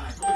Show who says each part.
Speaker 1: 나쁘지 않아요.